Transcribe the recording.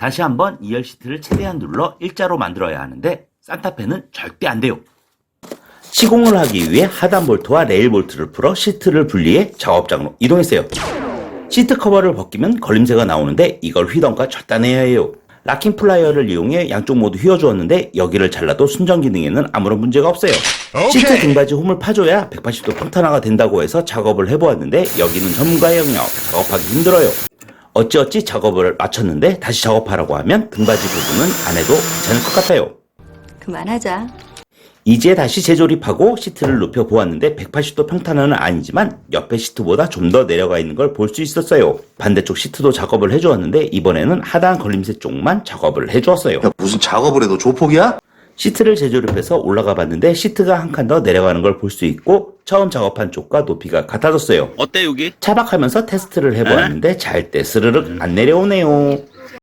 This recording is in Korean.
다시 한번 2열 시트를 최대한 눌러 일자로 만들어야 하는데 산타페는 절대 안 돼요. 시공을 하기 위해 하단 볼트와 레일 볼트를 풀어 시트를 분리해 작업장으로 이동했어요. 시트 커버를 벗기면 걸림새가 나오는데 이걸 휘던가 절단해야 해요. 락킹 플라이어를 이용해 양쪽 모두 휘어주었는데 여기를 잘라도 순정 기능에는 아무런 문제가 없어요. 시트 등받이 홈을 파줘야 180도 평탄화가 된다고 해서 작업을 해보았는데 여기는 전문가의 영역, 작업하기 힘들어요. 어찌어찌 작업을 마쳤는데 다시 작업하라고 하면 등받이 부분은 안 해도 괜찮을 것 같아요. 그만하자. 이제 다시 재조립하고 시트를 눕혀 보았는데 180도 평탄화는 아니지만 옆에 시트보다 좀 더 내려가 있는 걸 볼 수 있었어요. 반대쪽 시트도 작업을 해주었는데 이번에는 하단 걸림새 쪽만 작업을 해주었어요. 야, 무슨 작업을 해도 조폭이야? 시트를 재조립해서 올라가 봤는데 시트가 한 칸 더 내려가는 걸 볼 수 있고 처음 작업한 쪽과 높이가 같아졌어요. 어때 여기? 차박하면서 테스트를 해보았는데 잘 때 스르륵 안 내려오네요.